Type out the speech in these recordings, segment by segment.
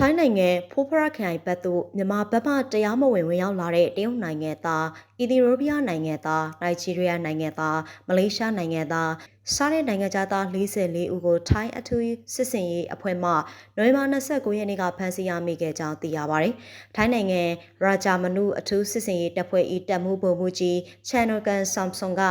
ထိုင်းနိုင်ငံဖိုးဖရခရိုင်ဘက်သို့မြန်မာဘက်မှတရားမဝင်ဝင်ရောက်လာတဲ့တရုတ်နိုင်ငံသားအီသီယိုးပီးယားနိုင်ငံသားနိုင်ဂျီးရီးယားနိုင်ငံသားမလေးရှားနိုင်ငံသား စားတဲ့နိုင်ငံသား44ဦးကိုထိုင်းအထူးစစ်စင်ရေးအဖွဲ့မှနိုဝင်ဘာ29ရက်နေ့ကဖမ်းဆီးရမိခဲ့ကြောင်းသိရပါတယ်။ထိုင်းနိုင်ငံရာဂျာမနုအထူးစစ်စင်ရေးတပ်ဖွဲ့၏တပ်မှုဗိုလ်မှူးကြီးချန်နိုကန်ဆမ်ဆွန်က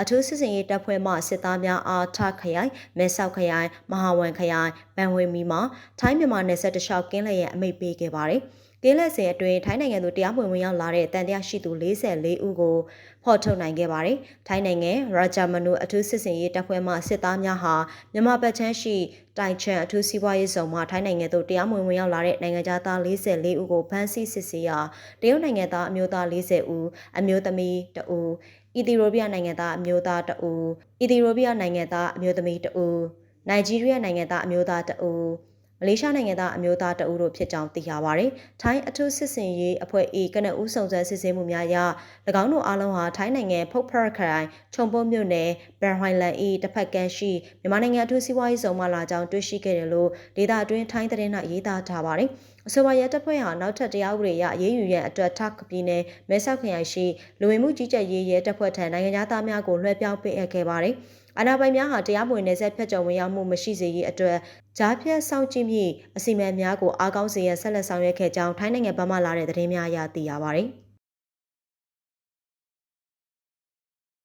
အထူးစစ်စင်ရေးတပ်ဖွဲ့မှစစ်သားများအားထခရိုင်မဲဆောက်ခရိုင်မဟာဝန်ခရိုင်ဗန်ဝေမီမှထိုင်းမြန်မာနယ်စပ်တလျှောက်ကင်းလျက်အမိတ်ပေးခဲ့ပါတယ်။ကင်းလက်စင်အတွင်းထိုင်းနိုင်ငံသို့တရားမဝင်ဝင်ရောက်လာတဲ့တန်တရားရှိသူ44ဦးကိုဖော်ထုတ်နိုင်ခဲ့ပါတယ်။ထိုင်းနိုင်ငံရာဂျာမနုအထူးစစ်စင်ရေးတပ်ဖွဲ့မှစစ်သားများဟာမြန်မာပြည်ချမ်းရှိတိုင်ချန်အထူးစီးပွားရေးဆောင်မှထိုင်းနိုင်ငံသို့တရားမဝင်ဝင်ရောက်လာတဲ့နိုင်ငံသား44ဦးကိုဖမ်းဆီးစစ်ဆေးရာတရုတ်နိုင်ငံသားအမျိုးသား40ဦးအမျိုးသမီး2ဦးအီသီယိုးပီးယားနိုင်ငံသားအမျိုးသား2ဦးအီသီယိုးပီးယားနိုင်ငံသားအမျိုးသမီး2ဦးနိုင်ဂျီးရီးယားနိုင်ငံသားအမျိုးသား2ဦး မလေးရှားနိုင်ငံသားအမျိုးသားတအုပ်တို့ဖြစ်ကြောင်းသိရပါတယ်။ထိုင်းအထူးစစ်စင်ရေးအဖွဲ့၏ကနဦးစုံစမ်းစစ်ဆေးမှုများအရ၎င်းတို့အားလုံးဟာထိုင်းနိုင်ငံဖုတ်ဖရခရိုင်ခြုံပုံမြို့နယ်ဘန်ဟိုင်လန်၏တစ်ဖက်ကမ်းရှိမြန်မာနိုင်ငံအထူးစီးပွားရေးဆောင်မှလာကြောင်းတွေ့ရှိခဲ့တယ်လို့ဒေတာအတွင်းထိုင်းသတင်း၌ရေးသားထားပါတယ်။အဆိုပါရဲတပ်ဖွဲ့ဟာနောက်ထပ်တရားဥပဒေအရရေးယူရန်အတွက်ထပ်ပြည်နယ်မဲဆောက်ခရိုင်ရှိလူဝင်မှုကြီးကြပ်ရေးရဲတပ်ဖွဲ့ထံနိုင်ငံသားများကိုလွှဲပြောင်းပေးအပ်ခဲ့ပါတယ်။အာဏာပိုင်များဟာတရားမဝင်နယ်စပ်ဖြတ်ကျော်ဝင်ရောက်မှုမရှိစေရေးအတွက်ကြားဖြတ်စောင့်ကြည့်မိအစီအမံများကိုအားကောင်းစေရန်ဆက်လက်ဆောင်ရွက်ခဲ့ကြောင်းထိုင်းနိုင်ငံဗမာလာတဲ့သတင်းများအရသိရပါတယ်။